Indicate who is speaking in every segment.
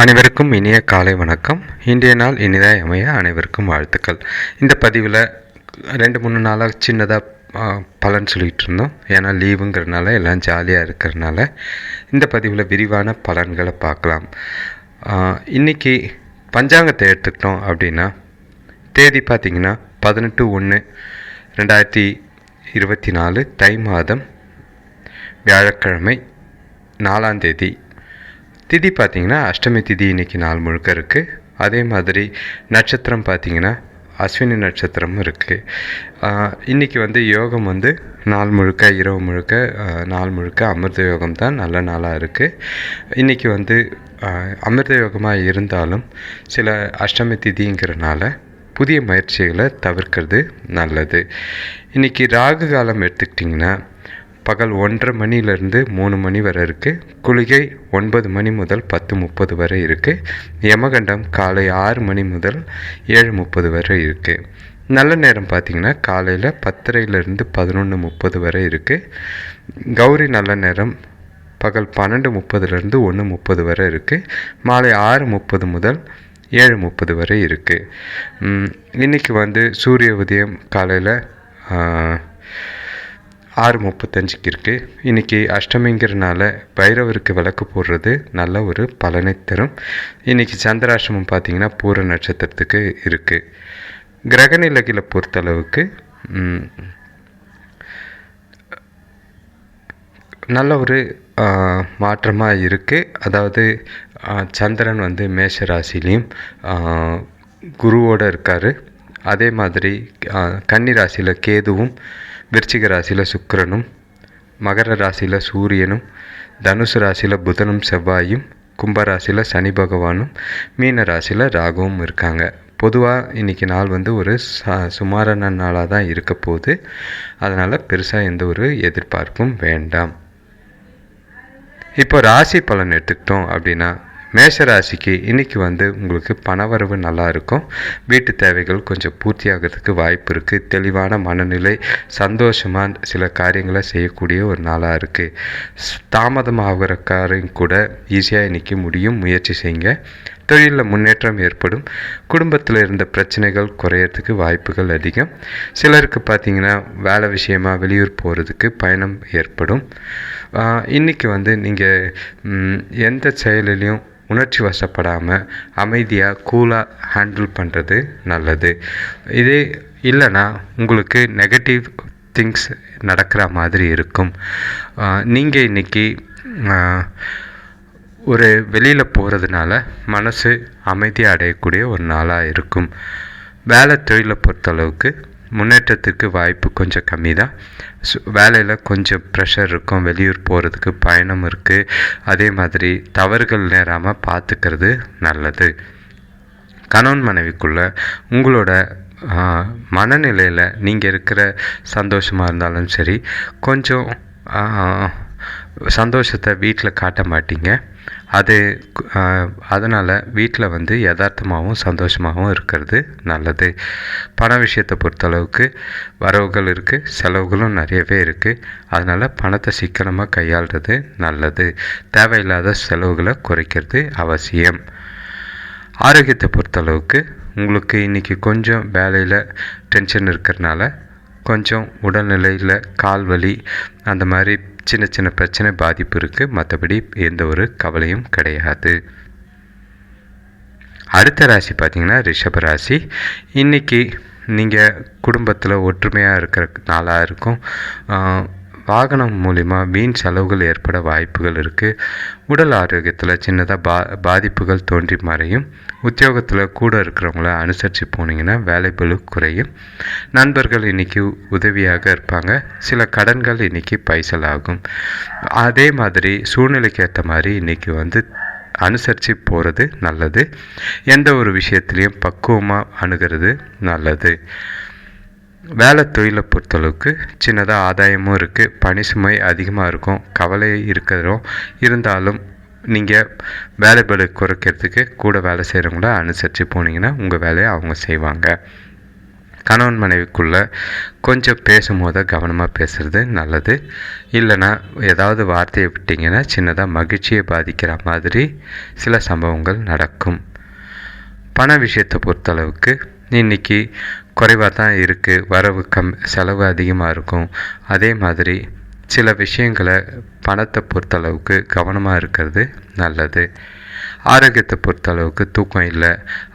Speaker 1: அனைவருக்கும் இனிய காலை வணக்கம். இன்றைய நாள் இனிதாய் அமைய அனைவருக்கும் வாழ்த்துக்கள். இந்த பதிவில் ரெண்டு மூணு நாளாக சின்னதாக பலன் சொல்லிகிட்டு இருந்தோம் ஏன்னா லீவுங்கிறனால எல்லாம் ஜாலியாக இருக்கிறனால இந்த பதிவில் விரிவான பலன்களை பார்க்கலாம் இன்றைக்கி பஞ்சாங்கத்தை எடுத்துக்கிட்டோம் அப்படின்னா தேதி பார்த்திங்கன்னா பதினெட்டு ஒன்று ரெண்டாயிரத்தி இருபத்தி நாலு தை மாதம் வியாழக்கிழமை நாலாம் தேதி. திதி பார்த்திங்கன்னா அஷ்டமி திதி இன்றைக்கி நாள் முழுக்க இருக்குது அதே மாதிரி நட்சத்திரம் பார்த்திங்கன்னா அஸ்வினி நட்சத்திரமும் இருக்குது இன்றைக்கி வந்து யோகம் வந்து நாள் முழுக்க இரவு முழுக்க நாள் முழுக்க அமிர்த யோகம் தான் நல்ல நாளாக இருக்குது இன்றைக்கி வந்து அமிர்த யோகமாக இருந்தாலும் சில அஷ்டமி திதிங்கிறனால புதிய முயற்சிகளை தவிர்க்கிறது நல்லது. இன்றைக்கி ராகு காலம் எடுத்துக்கிட்டிங்கன்னா பகல் ஒன்றரை மணிலேருந்து மூணு மணி வரை இருக்குது குளிகை ஒன்பது மணி முதல் பத்து முப்பது வரை இருக்குது யமகண்டம் காலை ஆறு மணி முதல் ஏழு முப்பது வரை இருக்குது நல்ல நேரம் பார்த்திங்கன்னா காலையில் பத்தரையிலேருந்து பதினொன்று முப்பது வரை இருக்குது கௌரி நல்ல நேரம் பகல் பன்னெண்டு முப்பதுலேருந்து ஒன்று முப்பது வரை இருக்குது மாலை ஆறு முப்பது முதல் ஏழு முப்பது வரை இருக்குது இன்றைக்கி வந்து சூரிய உதயம் காலையில் ஆறு முப்பத்தஞ்சுக்கு இருக்குது இன்றைக்கி அஷ்டமிங்கிறனால பைரவருக்கு விளக்கு போடுறது நல்ல ஒரு பலனை தரும். இன்றைக்கி சந்திராஷ்டமம் பார்த்திங்கன்னா பூர நட்சத்திரத்துக்கு இருக்குது கிரகநிலைகளை பொறுத்தளவுக்கு நல்ல ஒரு மாற்றமாக இருக்குது அதாவது சந்திரன் வந்து மேஷ ராசிலையும் குருவோடு இருக்கார். அதே மாதிரி கன்னி ராசியில் கேதுவும் விருச்சிக ராசியில் சுக்கரனும் மகர ராசியில் சூரியனும் தனுசு ராசியில் புதனும் செவ்வாயும் கும்பராசியில் சனி பகவானும் மீன ராசியில் ராகுவும் இருக்காங்க. பொதுவாக இன்றைக்கி நாள் வந்து ஒரு ச சுமாரான நாளாக தான் இருக்க போகுது. அதனால் பெருசாக எந்த ஒரு எதிர்பார்ப்பும் வேண்டாம். இப்போ ராசி பலன் எடுத்துக்கிட்டோம் அப்படின்னா மேஷராசிக்கு இன்றைக்கி வந்து உங்களுக்கு பணவரவு நல்லா இருக்கும் வீட்டு தேவைகள் கொஞ்சம் பூர்த்தியாகிறதுக்கு வாய்ப்பு இருக்குது தெளிவான மனநிலை சந்தோஷமாக சில காரியங்களை செய்யக்கூடிய ஒரு நாளாக இருக்குது தாமதமாகிற காரியம் கூட ஈஸியாக இன்றைக்கி முடியும். முயற்சி செய்யுங்க. தொழிலில் முன்னேற்றம் ஏற்படும். குடும்பத்தில் இருந்த பிரச்சனைகள் குறையறதுக்கு வாய்ப்புகள் அதிகம். சிலருக்கு பார்த்திங்கன்னா வேலை விஷயமாக வெளியூர் போகிறதுக்கு பயணம் ஏற்படும். இன்றைக்கி வந்து நீங்கள் எந்த செயலிலையும் உணர்ச்சி வசப்படாமல் அமைதியாக கூலாக ஹேண்டில் பண்ணுறது நல்லது. இதே இல்லைன்னா உங்களுக்கு நெகட்டிவ் திங்ஸ் நடக்கிற மாதிரி இருக்கும். நீங்கள் இன்றைக்கி ஒரு வெளியில் போகிறதுனால மனசு அமைதி அடையக்கூடிய ஒரு நாளாக இருக்கும். வேலை தொழிலை பொறுத்தளவுக்கு முன்னேற்றத்துக்கு வாய்ப்பு கொஞ்சம் கம்மி தான் வேலையில் கொஞ்சம் ப்ரெஷர் இருக்கும். வெளியூர் போகிறதுக்கு பயணம் இருக்குது அதே மாதிரி தவறுகள் நேராமல் பார்த்துக்கிறது நல்லது. கணவன் மனைவிக்குள்ளே உங்களோட மனநிலையில் நீங்கள் இருக்கிற சந்தோஷமாக இருந்தாலும் சரி கொஞ்சம் சந்தோஷத்தை வீட்டில் காட்ட மாட்டீங்க. அது அதனால் வீட்டில் வந்து யதார்த்தமாகவும் சந்தோஷமாகவும் இருக்கிறது நல்லது. பண விஷயத்தை பொறுத்தளவுக்கு வரவுகள் இருக்குது செலவுகளும் நிறையவே இருக்குது அதனால் பணத்தை சிக்கனமாக கையாளுறது நல்லது. தேவையில்லாத செலவுகளை குறைக்கிறது அவசியம். ஆரோக்கியத்தை பொறுத்தளவுக்கு உங்களுக்கு இன்றைக்கி கொஞ்சம் வேலையில் டென்ஷன் இருக்கிறனால கொஞ்சம் உடல்நிலையில் கால் வலி அந்த மாதிரி சின்ன சின்ன பிரச்சனை பாதிப்பு இருக்குது மற்றபடி எந்த ஒரு கவலையும் கிடையாது. அடுத்த ராசி பார்த்திங்கன்னா ரிஷப ராசி. இன்றைக்கி நீங்கள் குடும்பத்தில் ஒற்றுமையாக இருக்கிற நாளாக இருக்கும். வாகனம் மூலிமா வீண் செலவுகள் ஏற்பட வாய்ப்புகள் இருக்குது உடல் ஆரோக்கியத்தில் சின்னதாக பா பாதிப்புகள் தோன்றி மறையும். உத்தியோகத்தில் கூட இருக்கிறவங்கள அனுசரித்து போனீங்கன்னா வேலைபளு குறையும். நண்பர்கள் இன்றைக்கி உதவியாக இருப்பாங்க. சில கடன்கள் இன்றைக்கி பைசல் ஆகும். அதே மாதிரி சூழ்நிலைக்கு ஏற்ற மாதிரி இன்றைக்கி வந்து அனுசரித்து போகிறது நல்லது. எந்த ஒரு விஷயத்துலேயும் பக்குவமாக அணுகிறது நல்லது. வேலை தொழிலை பொறுத்தளவுக்கு சின்னதாக ஆதாயமும் இருக்குது பணி சுமை அதிகமாக இருக்கும் கவலை இருக்கிறதும் இருந்தாலும் நீங்கள் வேலை குறைக்கிறதுக்கு கூட வேலை செய்கிறவங்கள அனுசரித்து போனீங்கன்னா உங்கள் வேலையை அவங்க செய்வாங்க. கணவன் மனைவிக்குள்ளே கொஞ்சம் பேசும்போது கவனமாக பேசுகிறது நல்லது. இல்லைன்னா ஏதாவது வார்த்தையை விட்டிங்கன்னா சின்னதாக மகிழ்ச்சியை பாதிக்கிற மாதிரி சில சம்பவங்கள் நடக்கும். பண விஷயத்தை பொறுத்தளவுக்கு இன்றைக்கி குறைவாக தான் இருக்குது வரவு கம் செலவு அதிகமாக இருக்கும். அதே மாதிரி சில விஷயங்களை பணத்தை பொறுத்தளவுக்கு கவனமாக இருக்கிறது நல்லது. ஆரோக்கியத்தை பொறுத்தளவுக்கு தூக்கம் இல்லை.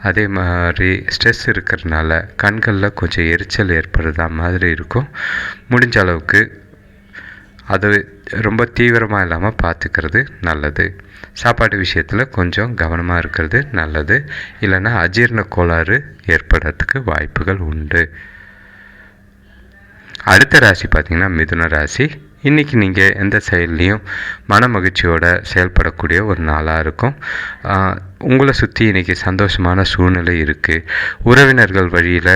Speaker 1: அதே மாதிரி ஸ்ட்ரெஸ் இருக்கிறதுனால கண்களில் கொஞ்சம் எரிச்சல் ஏற்படுறதா மாதிரி இருக்கும். முடிஞ்ச அளவுக்கு அது ரொம்ப தீவிரமாக இல்லாமல் பார்த்துக்கிறது நல்லது. சாப்பாட்டு விஷயத்தில் கொஞ்சம் கவனமாக இருக்கிறது நல்லது. இல்லைன்னா அஜீரண கோளாறு ஏற்படுறதுக்கு வாய்ப்புகள் உண்டு. அடுத்த ராசி பார்த்திங்கன்னா மிதுன ராசி. இன்றைக்கி நீங்கள் எந்த செயல்லையும் மன மகிழ்ச்சியோட செயல்படக்கூடிய ஒரு நாளாக இருக்கும். உங்களை சுற்றி இன்றைக்கி சந்தோஷமான சூழ்நிலை இருக்குது உறவினர்கள் வழியில்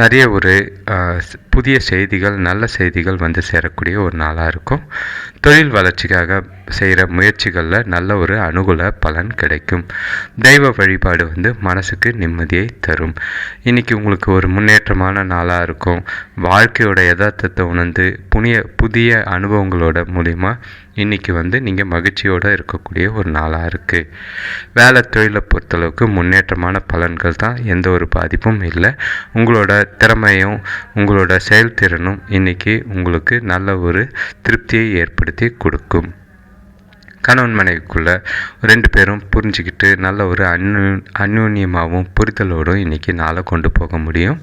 Speaker 1: நிறைய ஒரு புதிய செய்திகள் நல்ல செய்திகள் வந்து சேரக்கூடிய ஒரு நாளாக இருக்கும். தொழில் வளர்ச்சிக்காக செய்கிற முயற்சிகளில் நல்ல ஒரு அனுகூல பலன் கிடைக்கும். தெய்வ வழிபாடு வந்து மனசுக்கு நிம்மதியை தரும். இன்றைக்கி உங்களுக்கு ஒரு முன்னேற்றமான நாளாக இருக்கும். வாழ்க்கையோட யதார்த்தத்தை உணர்ந்து புனிய புதிய அனுபவங்களோட மூலிமா இன்றைக்கி வந்து நீங்கள் மகிழ்ச்சியோடு இருக்கக்கூடிய ஒரு நாளாக இருக்குது வேலை தொழிலை பொறுத்தளவுக்கு முன்னேற்றமான பலன்கள் தான் எந்த ஒரு பாதிப்பும் இல்லை. உங்களோட திறமையும் உங்களோட செயல்திறனும் இன்றைக்கி உங்களுக்கு நல்ல ஒரு திருப்தியை ஏற்படுத்தி கொடுக்கும். கணவன் மனைவிக்குள்ள ரெண்டு பேரும் புரிஞ்சுக்கிட்டு நல்ல ஒரு அந்நு அந்யோன்யமாகவும் புரிதலோடும் இன்றைக்கி நாளை கொண்டு போக முடியும்.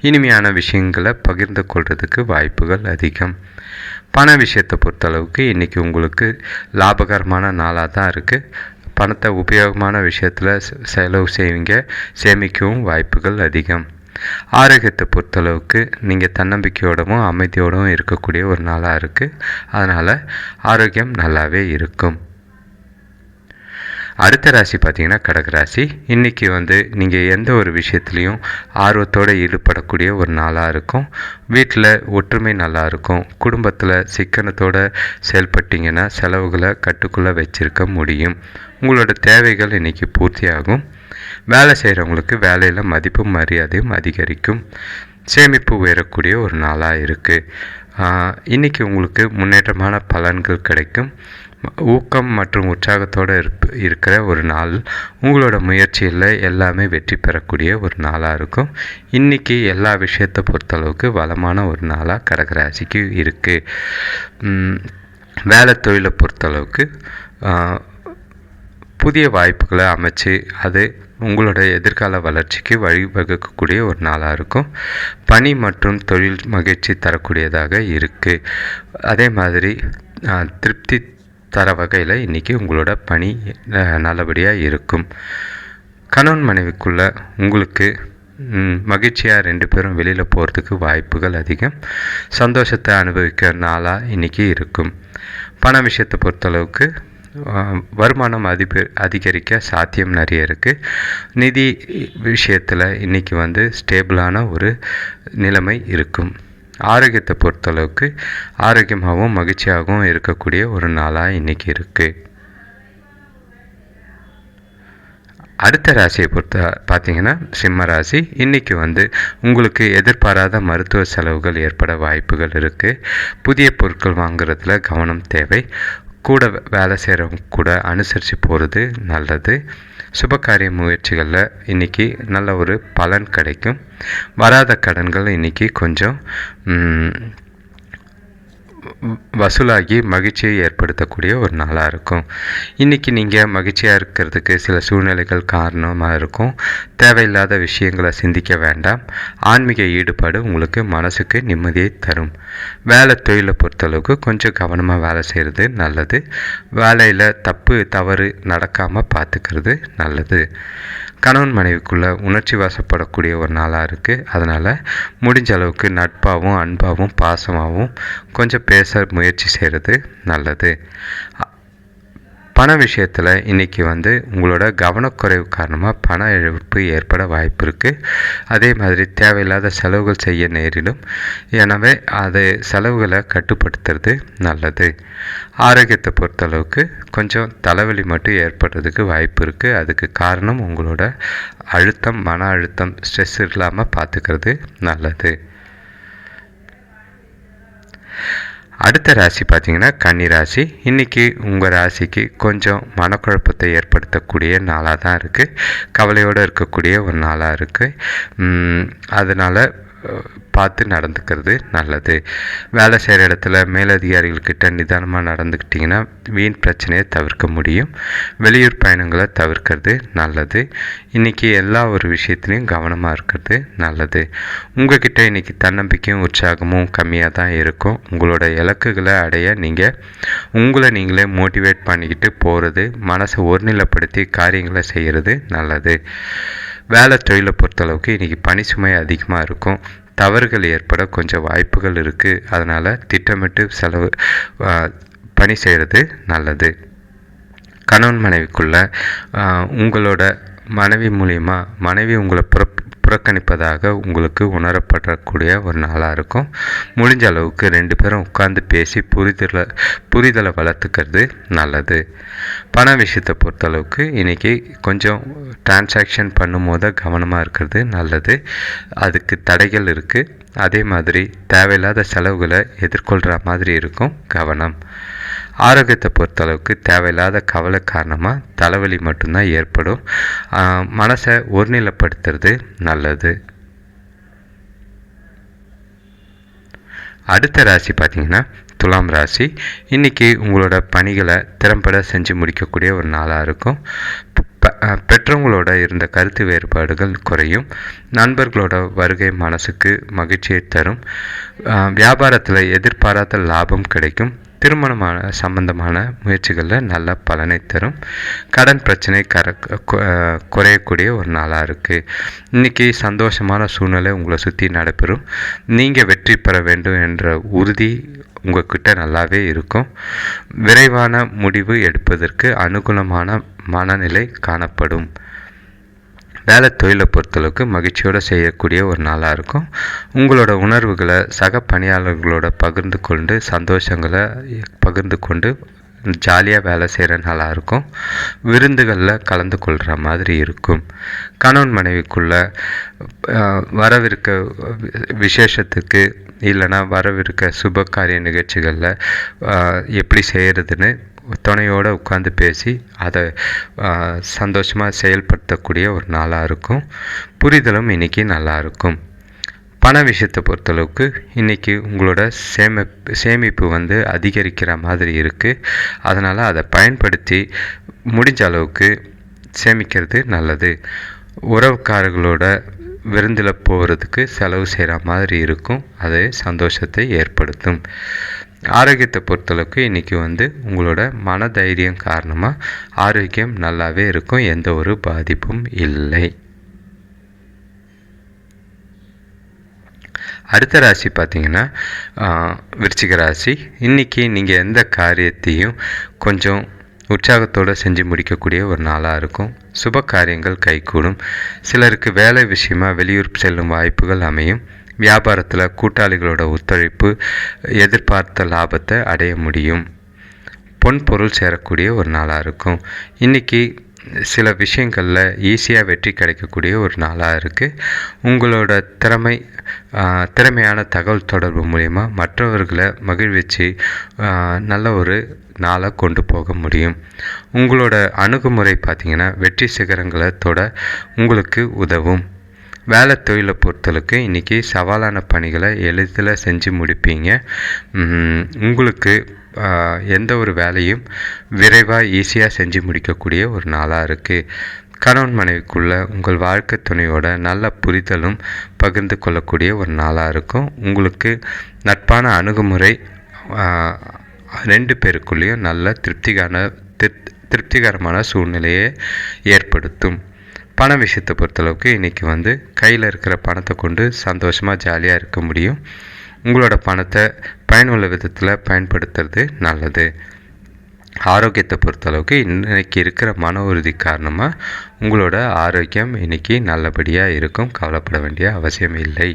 Speaker 1: இனிமையான விஷயங்களை பகிர்ந்து கொள்வதுக்கு வாய்ப்புகள் அதிகம். பண விஷயத்தை பொறுத்தளவுக்கு இன்றைக்கி உங்களுக்கு லாபகரமான நாளாக தான் இருக்குது பணத்தை உபயோகமான விஷயத்தில் செலவு செய்வீங்க. சேமிக்கவும் வாய்ப்புகள் அதிகம். ஆரோக்கியத்தை பொறுத்தளவுக்கு நீங்கள் தன்னம்பிக்கையோடவும் அமைதியோடவும் இருக்கக்கூடிய ஒரு நாளாக இருக்குது அதனால் ஆரோக்கியம் நல்லாவே இருக்கும். அடுத்த ராசி பார்த்திங்கன்னா கடகராசி இன்றைக்கி வந்து நீங்கள் எந்த ஒரு விஷயத்துலையும் ஆர்வத்தோடு ஈடுபடக்கூடிய ஒரு நாளாக இருக்கும். வீட்டில் ஒற்றுமை நல்லா இருக்கும். குடும்பத்தில் சிக்கனத்தோடு செயல்பட்டிங்கன்னா செலவுகளை கட்டுக்குள்ளே வச்சுருக்க முடியும். உங்களோட தேவைகள் இன்றைக்கி பூர்த்தியாகும். வேலை செய்கிறவங்களுக்கு வேலையில் மதிப்பும் மரியாதையும் அதிகரிக்கும். சேமிப்பு உயரக்கூடிய ஒரு நாளாக இருக்குது இன்றைக்கி உங்களுக்கு முன்னேற்றமான பலன்கள் கிடைக்கும். ஊக்கம் மற்றும் உற்சாகத்தோடு இருப் இருக்கிற ஒரு நாள் உங்களோட முயற்சியில் எல்லாமே வெற்றி பெறக்கூடிய ஒரு நாளாக இருக்கும். இன்றைக்கி எல்லா விஷயத்தை பொறுத்தளவுக்கு வளமான ஒரு நாளாக கடகராசிக்கு இருக்குது வேலை தொழிலை பொறுத்தளவுக்கு புதிய வாய்ப்புகளை அமைச்சு அது உங்களோட எதிர்கால வளர்ச்சிக்கு வழிவகுக்கக்கூடிய ஒரு நாளாக இருக்கும். பணி மற்றும் தொழில் மகிழ்ச்சி தரக்கூடியதாக இருக்குது அதே மாதிரி திருப்தி தர வகையில் இன்றைக்கி உங்களோட பணி நல்லபடியாக இருக்கும். கணவன் மனைவிக்குள்ள உங்களுக்கு மகிழ்ச்சியாக ரெண்டு பேரும் வெளியில் போகிறதுக்கு வாய்ப்புகள் அதிகம். சந்தோஷத்தை அனுபவிக்கிற நாளாக இன்றைக்கி இருக்கும். பண விஷயத்தை பொறுத்தளவுக்கு வருமானம் அதிப அதிகரிக்க சாத்தியம் நிறைய இருக்குது நிதி விஷயத்தில் இன்றைக்கி வந்து ஸ்டேபிளான ஒரு நிலைமை இருக்கும். ஆரோக்கியத்தை பொறுத்தளவுக்கு ஆரோக்கியமாகவும் மகிழ்ச்சியாகவும் இருக்கக்கூடிய ஒரு நாளாக இன்றைக்கி இருக்குது அடுத்த ராசியை பொறுத்த பார்த்தீங்கன்னா சிம்ம ராசி. இன்றைக்கி வந்து உங்களுக்கு எதிர்பாராத மருத்துவ செலவுகள் ஏற்பட வாய்ப்புகள் இருக்குது புதிய பொருட்கள் வாங்குறதுல கவனம் தேவை. கூட வேலை செய்கிறவங்க கூட அனுசரித்து போகிறது நல்லது. சுபகாரிய முயற்சிகளில் இன்றைக்கி நல்ல ஒரு பலன் கிடைக்கும். வராத கடன்கள் இன்றைக்கி கொஞ்சம் வசூலாகி மகிழ்ச்சியை ஏற்படுத்தக்கூடிய ஒரு நாளாக இருக்கும். இன்றைக்கி நீங்கள் மகிழ்ச்சியாக இருக்கிறதுக்கு சில சூழ்நிலைகள் காரணமாக இருக்கும். தேவையில்லாத விஷயங்களை சிந்திக்க வேண்டாம். ஆன்மீக ஈடுபாடு உங்களுக்கு மனசுக்கு நிம்மதியை தரும். வேலை தொழிலை பொறுத்தளவுக்கு கொஞ்சம் கவனமாக வேலை செய்கிறது நல்லது. வேலையில் தப்பு தவறு நடக்காமல் பார்த்துக்கிறது நல்லது. கணவன் மனைவிக்குள்ளே உணர்ச்சி வசப்படக்கூடிய ஒரு நாளாக இருக்குது அதனால் முடிஞ்ச அளவுக்கு நட்பாகவும் அன்பாகவும் பாசமாகவும் கொஞ்சம் பேச முயற்சி செய்கிறது நல்லது. பண விஷயத்தில் இன்றைக்கி வந்து உங்களோட கவனக்குறைவு காரணமாக பண இழப்பு ஏற்பட வாய்ப்பு இருக்குது அதே மாதிரி தேவையில்லாத செலவுகள் செய்ய நேரிடும். எனவே அது செலவுகளை கட்டுப்படுத்துறது நல்லது. ஆரோக்கியத்தை பொறுத்தளவுக்கு கொஞ்சம் தலைவலி மட்டும் ஏற்படுறதுக்கு வாய்ப்பு இருக்குது அதுக்கு காரணம் உங்களோட அழுத்தம் மன அழுத்தம் ஸ்ட்ரெஸ் இல்லாமல் பார்த்துக்கிறது நல்லது. அடுத்த ராசி பார்த்தீங்கன்னா கன்னி ராசி. இன்றைக்கி உங்கள் ராசிக்கு கொஞ்சம் மனக்குழப்பத்தை ஏற்படுத்தக்கூடிய நாளாக தான் இருக்குது கவலையோடு இருக்கக்கூடிய ஒரு நாளாக இருக்குது அதனால் பார்த்து நடந்துக்கிறது நல்லது. வேலை செய்கிற இடத்துல மேலதிகாரிகள்கிட்ட நிதானமாக நடந்துக்கிட்டிங்கன்னா வீண் பிரச்சனையை தவிர்க்க முடியும். வெளியூர் பயணங்களை தவிர்க்கிறது நல்லது. இன்றைக்கி எல்லா ஒரு விஷயத்துலையும் கவனமாக இருக்கிறது நல்லது. உங்ககிட்ட இன்றைக்கி தன்னம்பிக்கையும் உற்சாகமும் கம்மியாக தான் இருக்கும். உங்களோட இலக்குகளை அடைய நீங்கள் உங்களை நீங்களே மோட்டிவேட் பண்ணிக்கிட்டு போகிறது மனசை ஒருநிலைப்படுத்தி காரியங்களை செய்கிறது நல்லது. வேலை தொழிலை பொறுத்தளவுக்கு இன்றைக்கி பணி சுமை அதிகமாக இருக்கும். தவறுகள் ஏற்பட கொஞ்சம் வாய்ப்புகள் இருக்குது அதனால் திட்டமிட்டு செலவு பணி செய்கிறது நல்லது. கணவன் மனைவிக்குள்ள உங்களோட மனைவி மூலிமா மனைவி உங்களை புறக்கணிப்பதாக உங்களுக்கு உணரப்படக்கூடிய ஒரு நாளாக இருக்கும். முடிஞ்ச அளவுக்கு ரெண்டு பேரும் உட்காந்து பேசி புரிதலை புரிதலை வளர்த்துக்கிறது நல்லது. பண விஷயத்தை பொறுத்தளவுக்கு இன்றைக்கி கொஞ்சம் டிரான்சாக்ஷன் பண்ணும்போது கவனமாக இருக்கிறது நல்லது. அதுக்கு தடைகள் இருக்குது அதே மாதிரி தேவையில்லாத செலவுகளை எதிர்கொள்கிற மாதிரி இருக்கும் கவனம். ஆரோக்கியத்தை பொறுத்தளவுக்கு தேவையில்லாத கவலை காரணமாக தலைவலி மட்டும்தான் ஏற்படும். மனசை ஒருநிலைப்படுத்துறது நல்லது. அடுத்த ராசி பார்த்திங்கன்னா துலாம் ராசி. இன்றைக்கி உங்களோட பணிகளை திறம்பட செஞ்சு முடிக்கக்கூடிய ஒரு நாளாக இருக்கும். பெற்றவங்களோட இருந்த கருத்து வேறுபாடுகள் குறையும். நண்பர்களோட வருகை மனசுக்கு மகிழ்ச்சியை தரும். வியாபாரத்தில் எதிர்பாராத லாபம் கிடைக்கும். திருமணமான சம்பந்தமான முயற்சிகளில் நல்ல பலனை தரும். கடன் பிரச்சனை கர குறையக்கூடிய ஒரு நாளாக இருக்குது இன்றைக்கி சந்தோஷமான சூழ்நிலை உங்களை சுற்றி நடைபெறும். நீங்கள் வெற்றி பெற வேண்டும் என்ற உறுதி உங்கள்கிட்ட நல்லாவே இருக்கும். விரைவான முடிவு எடுப்பதற்கு அனுகூலமான மனநிலை காணப்படும். வேலை தொழிலை பொறுத்தளவுக்கு மகிழ்ச்சியோடு செய்யக்கூடிய ஒரு நாளாக இருக்கும். உங்களோட உணர்வுகளை சக பணியாளர்களோட பகிர்ந்து கொண்டு சந்தோஷங்களை பகிர்ந்து கொண்டு ஜாலியாக வேலை செய்கிற நாளாக இருக்கும். விருந்துகளில் கலந்து கொள்கிற மாதிரி இருக்கும். கணவன் மனைவிக்குள்ள வரவிருக்க விசேஷத்துக்கு இல்லைனா வரவிருக்க சுப காரிய நிகழ்ச்சிகளில் எப்படி செய்கிறதுன்னு துணையோடு உட்காந்து பேசி அதை சந்தோஷமாக செயல்படுத்தக்கூடிய ஒரு நாளாக இருக்கும். புரிதலும் இன்றைக்கி நல்லாயிருக்கும் பண விஷயத்தை பொறுத்தளவுக்கு இன்றைக்கி உங்களோட சேமிப்பு சேமிப்பு வந்து அதிகரிக்கிற மாதிரி இருக்குது அதனால் அதை பயன்படுத்தி முடிஞ்ச அளவுக்கு சேமிக்கிறது நல்லது. உறவுக்காரர்களோட விருந்தில் போகிறதுக்கு செலவு செய்கிற மாதிரி இருக்கும். அது சந்தோஷத்தை ஏற்படுத்தும். ஆரோக்கியத்தை பொறுத்தளவுக்கு இன்றைக்கி வந்து உங்களோட மன தைரியம் காரணமாக ஆரோக்கியம் நல்லாவே இருக்கும் எந்த ஒரு பாதிப்பும் இல்லை. அடுத்த ராசி பார்த்திங்கன்னா விருச்சிக ராசி. இன்றைக்கி நீங்கள் எந்த காரியத்தையும் கொஞ்சம் உற்சாகத்தோடு செஞ்சு முடிக்கக்கூடிய ஒரு நாளாக இருக்கும். சுப காரியங்கள் கைகூடும். சிலருக்கு வேலை விஷயமாக வெளியூர் செல்லும் வாய்ப்புகள் அமையும். வியாபாரத்தில் கூட்டாளிகளோட ஒத்துழைப்பு எதிர்பார்த்த லாபத்தை அடைய முடியும். பொன் பொருள் சேரக்கூடிய ஒரு நாளாக இருக்கும். இன்றைக்கி சில விஷயங்களில் ஈஸியாக வெற்றி கிடைக்கக்கூடிய ஒரு நாளாக இருக்குது உங்களோட திறமை திறமையான தகவல் தொடர்பு மூலயமா மற்றவர்களை மகிழ்விச்சு நல்ல ஒரு நாளை கொண்டு போக முடியும். உங்களோட அணுகுமுறை பார்த்திங்கன்னா வெற்றி சிகரங்களை தொட உங்களுக்கு உதவும். வேலை தொழிலை பொறுத்தளவுக்கு இன்றைக்கி சவாலான பணிகளை எளிதில் செஞ்சு முடிப்பீங்க. உங்களுக்கு எந்த ஒரு வேலையும் விரைவாக ஈஸியாக செஞ்சு முடிக்கக்கூடிய ஒரு நாளாக இருக்குது கணவன் மனைவிக்குள்ள உங்கள் வாழ்க்கை துணையோட நல்ல புரிதலும் பகிர்ந்து கொள்ளக்கூடிய ஒரு நாளாக இருக்கும். உங்களுக்கு நட்பான அணுகுமுறை ரெண்டு பேருக்குள்ளேயும் நல்ல திருப்திகான திருப்திகரமான சூழ்நிலையை ஏற்படுத்தும். பண விஷயத்தை பொறுத்தளவுக்கு இன்றைக்கி வந்து கையில் இருக்கிற பணத்தை கொண்டு சந்தோஷமாக ஜாலியாக இருக்க முடியும். உங்களோட பணத்தை பயனுள்ள விதத்தில் பயன்படுத்துறது நல்லது. ஆரோக்கியத்தை பொறுத்தளவுக்கு இன்றைக்கி இருக்கிற மன உறுதி காரணமாக உங்களோட ஆரோக்கியம் இன்றைக்கி நல்லபடியாக இருக்கும். கவலைப்பட வேண்டிய அவசியம் இல்லை.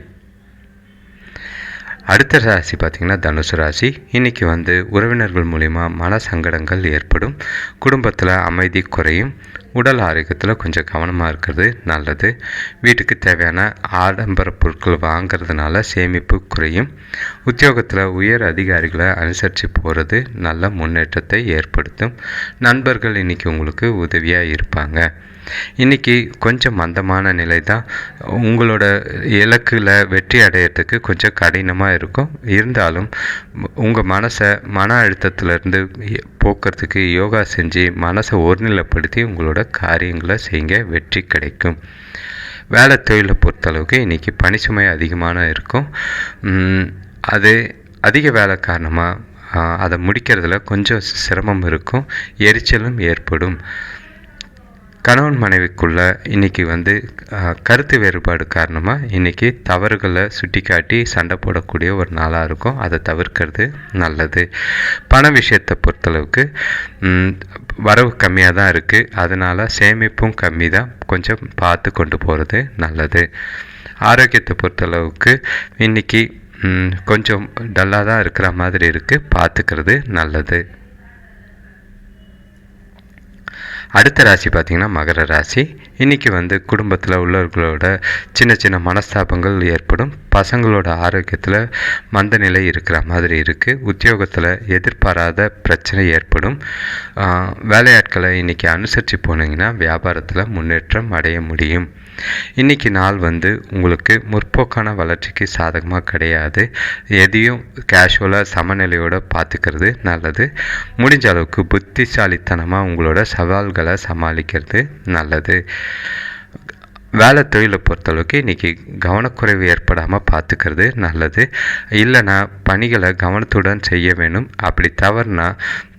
Speaker 1: அடுத்த ராசி பார்த்திங்கன்னா தனுசு ராசி. இன்றைக்கி வந்து உறவினர்கள் மூலிமா மன சங்கடங்கள் ஏற்படும். குடும்பத்தில் அமைதி குறையும். உடல் ஆரோக்கியத்தில் கொஞ்சம் கவனமாக இருக்கிறது நல்லது. வீட்டுக்கு தேவையான ஆடம்பர பொருட்கள் வாங்கிறதுனால சேமிப்பு குறையும். உத்தியோகத்தில் உயர் அதிகாரிகளை அனுசரித்து போகிறது நல்ல முன்னேற்றத்தை ஏற்படுத்தும். நண்பர்கள் இன்றைக்கி உங்களுக்கு உதவியாக இருப்பாங்க. இன்றைக்கி கொஞ்சம் மந்தமான நிலை தான் உங்களோட இலக்கில் வெற்றி அடையிறதுக்கு கொஞ்சம் கடினமாக இருக்கும். இருந்தாலும் உங்கள் மனசை மன அழுத்தத்திலேருந்து போக்குறதுக்கு யோகா செஞ்சு மனசை ஒருநிலைப்படுத்தி உங்களோட காரியங்களை செய்ய வெற்றி கிடைக்கும். வேலை தொழிலை பொறுத்தளவுக்கு இன்றைக்கி பணி சுமை அதிகமான இருக்கும். அது அதிக வேலை காரணமாக அதை முடிக்கிறதுல கொஞ்சம் சிரமம் இருக்கும். எரிச்சலும் ஏற்படும். கணவன் மனைவிக்குள்ள இன்றைக்கி வந்து கருத்து வேறுபாடு காரணமாக இன்றைக்கி தவறுகளை சுட்டி காட்டி சண்டை போடக்கூடிய ஒரு நாளாக இருக்கும். அதை தவிர்க்கிறது நல்லது. பண விஷயத்தை பொறுத்தளவுக்கு வரவு கம்மியாக தான் இருக்குது அதனால் சேமிப்பும் கம்மி தான். கொஞ்சம் பார்த்து கொண்டு போகிறது நல்லது. ஆரோக்கியத்தை பொறுத்தளவுக்கு இன்றைக்கி கொஞ்சம் டல்லாக தான் இருக்கிற மாதிரி இருக்குது பார்த்துக்கிறது நல்லது. அடுத்த ராசி பார்த்திங்கன்னா மகர ராசி. இன்றைக்கி வந்து குடும்பத்தில் உள்ளவர்களோட சின்ன சின்ன மனஸ்தாபங்கள் ஏற்படும். பசங்களோட ஆரோக்கியத்தில் மந்த நிலை இருக்கிற மாதிரி இருக்குது உத்தியோகத்தில் எதிர்பாராத பிரச்சனை ஏற்படும். வேலையாட்களை இன்றைக்கி அனுசரித்து போனீங்கன்னா வியாபாரத்தில் முன்னேற்றம் அடைய முடியும். இன்றைக்கி நாள் வந்து உங்களுக்கு முற்போக்கான வளர்ச்சிக்கு சாதகமாக கிடையாது. எதையும் கேஷுவலாக சமநிலையோடு பார்த்துக்கிறது நல்லது. முடிஞ்ச அளவுக்கு புத்திசாலித்தனமாக உங்களோட சவால்களை சமாளிக்கிறது நல்லது. வேலை தொழிலை பொறுத்தளவுக்கு இன்றைக்கி கவனக்குறைவு ஏற்படாமல் பார்த்துக்கிறது நல்லது. இல்லைனா பணிகளை கவனத்துடன் செய்ய வேணும். அப்படி தவறுனா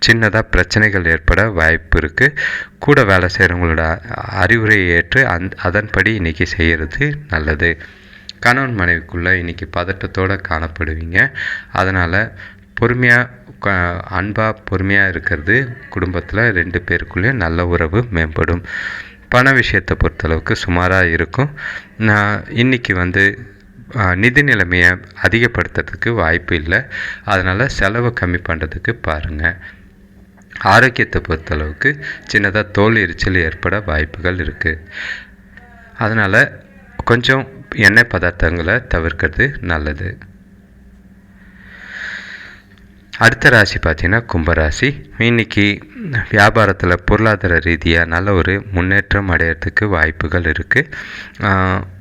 Speaker 1: சின்னதாக பிரச்சனைகள் ஏற்பட வாய்ப்பு இருக்குது கூட வேலை செய்கிறவங்களோட அறிவுரையை ஏற்று அந் அதன்படி இன்றைக்கி செய்கிறது நல்லது. கணவன் மனைவிக்குள்ளே இன்றைக்கி பதட்டத்தோடு காணப்படுவீங்க. அதனால் பொறுமையாக அன்பாக பொறுமையாக இருக்கிறது குடும்பத்தில் ரெண்டு பேருக்குள்ளேயும் நல்ல உறவு மேம்படும். பண விஷயத்தை பொறுத்தளவுக்கு சுமாராக இருக்கும். நான் இன்றைக்கி வந்து நிதி நிலைமையை அதிகப்படுத்துறதுக்கு வாய்ப்பு இல்லை. அதனால் செலவை கம்மி பண்ணுறதுக்கு பாருங்கள் ஆரோக்கியத்தை பொறுத்தளவுக்கு சின்னதாக தோல் எரிச்சல் ஏற்பட வாய்ப்புகள் இருக்குது அதனால் கொஞ்சம் எண்ணெய் பதார்த்தங்களை தவிர்க்கிறது நல்லது. அடுத்த ராசி பார்த்தீங்கன்னா கும்பராசி. இன்னைக்கு வியாபாரத்தில் பொருளாதார ரீதியாக நல்ல ஒரு முன்னேற்றம் அடையிறதுக்கு வாய்ப்புகள் இருக்குது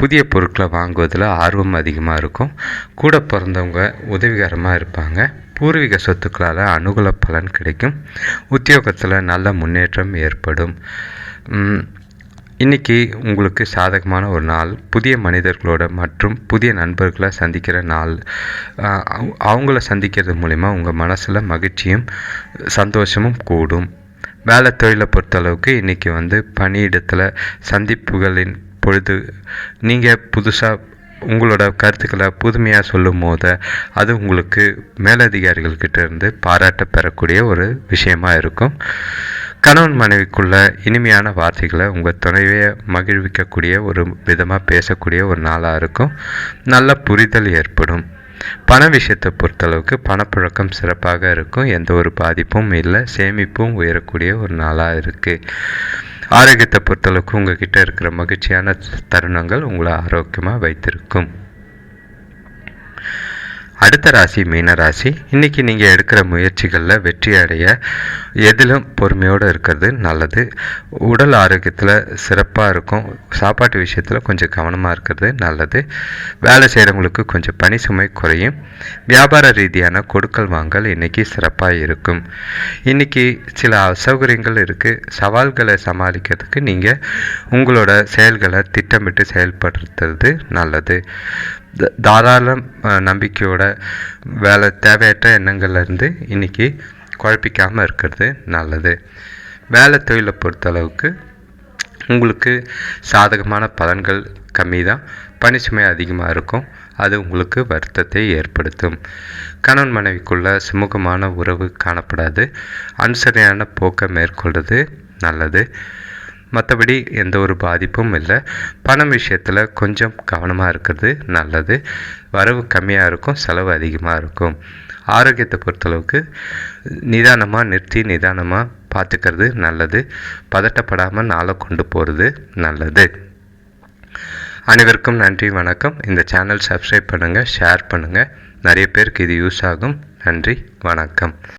Speaker 1: புதிய பொருட்களை வாங்குவதில் ஆர்வம் அதிகமாக இருக்கும். கூட பிறந்தவங்க உதவிகரமாக இருப்பாங்க. பூர்வீக சொத்துக்களால் அனுகூல பலன் கிடைக்கும். உத்தியோகத்தில் நல்ல முன்னேற்றம் ஏற்படும். இன்றைக்கி உங்களுக்கு சாதகமான ஒரு நாள் புதிய மனிதர்களோட மற்றும் புதிய நண்பர்களை சந்திக்கிற நாள். அவங்கள சந்திக்கிறது மூலிமா உங்கள் மனசில் மகிழ்ச்சியும் சந்தோஷமும் கூடும். வேலை தொழிலை பொறுத்தளவுக்கு இன்றைக்கி வந்து பணியிடத்தில் சந்திப்புகளின் பொழுது நீங்கள் புதுசாக உங்களோட கருத்துக்களை புதுமையாக சொல்லும் போது அது உங்களுக்கு மேலதிகாரிகள்கிட்ட இருந்து பாராட்ட பெறக்கூடிய ஒரு விஷயமாக இருக்கும். கணவன் மனைவிக்குள்ள இனிமையான வார்த்தைகளை உங்கள் துணைவையை மகிழ்விக்கக்கூடிய ஒரு விதமாக பேசக்கூடிய ஒரு நாளாக இருக்கும். நல்ல புரிதல் ஏற்படும். பண விஷயத்தை பொறுத்தளவுக்கு பணப்புழக்கம் சிறப்பாக இருக்கும். எந்த ஒரு பாதிப்பும் இல்லை. சேமிப்பும் உயரக்கூடிய ஒரு நாளாக இருக்குது ஆரோக்கியத்தை பொறுத்தளவுக்கு உங்ககிட்ட இருக்கிற மகிழ்ச்சியான தருணங்கள் உங்களை ஆரோக்கியமாக வைத்திருக்கும். அடுத்த ராசி மீன ராசி. இன்றைக்கி நீங்கள் எடுக்கிற முயற்சிகளில் வெற்றி அடைய எதிலும் பொறுமையோடு இருக்கிறது நல்லது. உடல் ஆரோக்கியத்தில் சிறப்பாக இருக்கும். சாப்பாட்டு விஷயத்தில் கொஞ்சம் கவனமாக இருக்கிறது நல்லது. வேலை செய்கிறவங்களுக்கு கொஞ்சம் பணி சுமை குறையும். வியாபார ரீதியான கொடுக்கல் வாங்கல் இன்றைக்கி சிறப்பாக இருக்கும். இன்றைக்கி சில அசௌகரியங்கள் இருக்குது சவால்களை சமாளிக்கிறதுக்கு நீங்கள் உங்களோட செயல்களை திட்டமிட்டு செயல்படுத்துறது நல்லது. தாராள நம்பிக்கையோட வேலை தேவையற்ற எண்ணங்கள்லேருந்து இன்றைக்கி குழப்பிக்காமல் இருக்கிறது நல்லது. வேலை தொழிலை பொறுத்தளவுக்கு உங்களுக்கு சாதகமான பலன்கள் கம்மி தான் பணிச்சுமை அதிகமாக இருக்கும். அது உங்களுக்கு வருத்தத்தை ஏற்படுத்தும். கணவன் மனைவிக்குள்ள சுமூகமான உறவு காணப்படாது. அனுசரணையான போக்கை மேற்கொள்வது நல்லது. மற்றபடி எந்த ஒரு பாதிப்பும் இல்லை. பணம் விஷயத்தில் கொஞ்சம் கவனமாக இருக்கிறது நல்லது. வரவு கம்மியாக இருக்கும் செலவு அதிகமாக இருக்கும். ஆரோக்கியத்தை பொறுத்தளவுக்கு நிதானமாக நிறுத்தி நிதானமாக பார்த்துக்கிறது நல்லது. பதட்டப்படாமல் நாளை கொண்டு போகிறது நல்லது. அனைவருக்கும் நன்றி வணக்கம். இந்த சேனல் சப்ஸ்கிரைப் பண்ணுங்கள் ஷேர் பண்ணுங்கள் நிறைய பேருக்கு இது யூஸ் ஆகும். நன்றி வணக்கம்.